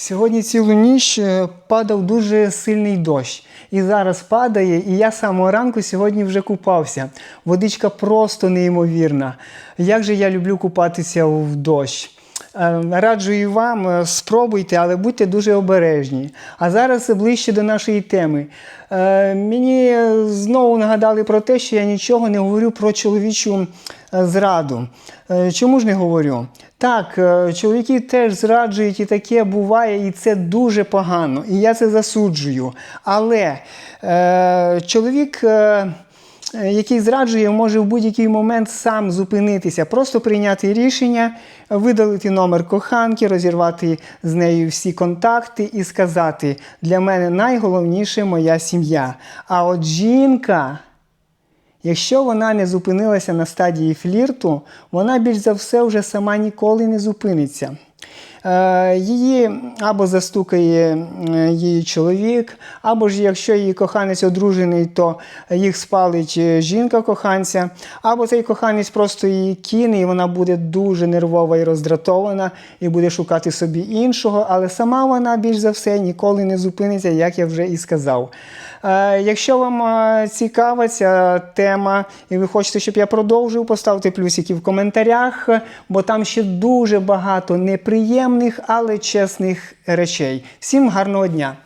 Сьогодні цілу ніч е, падав дуже сильний дощ. І зараз падає, і я з самого ранку сьогодні вже купався. Водичка просто неймовірна. Як же я люблю купатися в дощ. Е, Раджу і вам, е, спробуйте, але будьте дуже обережні. А зараз ближче до нашої теми. Е, Мені знову нагадали про те, що я нічого не говорю про чоловічу зраду. Е, Чому ж не говорю? Так, чоловіки теж зраджують, і таке буває, і це дуже погано. І я це засуджую. Але е, чоловік. Е, який зраджує, може в будь-який момент сам зупинитися, просто прийняти рішення, видалити номер коханки, розірвати з нею всі контакти і сказати: для мене найголовніше моя сім'я. А от жінка. Якщо вона не зупинилася на стадії флірту, вона більш за все вже сама ніколи не зупиниться. Е, Її або застукає е, її чоловік, або ж якщо її коханець одружений, то їх спалить е, жінка коханця, або цей коханець просто її кине, і вона буде дуже нервова і роздратована, і буде шукати собі іншого, але сама вона більш за все ніколи не зупиниться, як я вже і сказав. Е, Якщо вам е, цікава ця тема, і ви хочете, щоб я продовжив, поставте плюсики в коментарях, бо там ще дуже багато неприємних, але чесних речей. Всім гарного дня!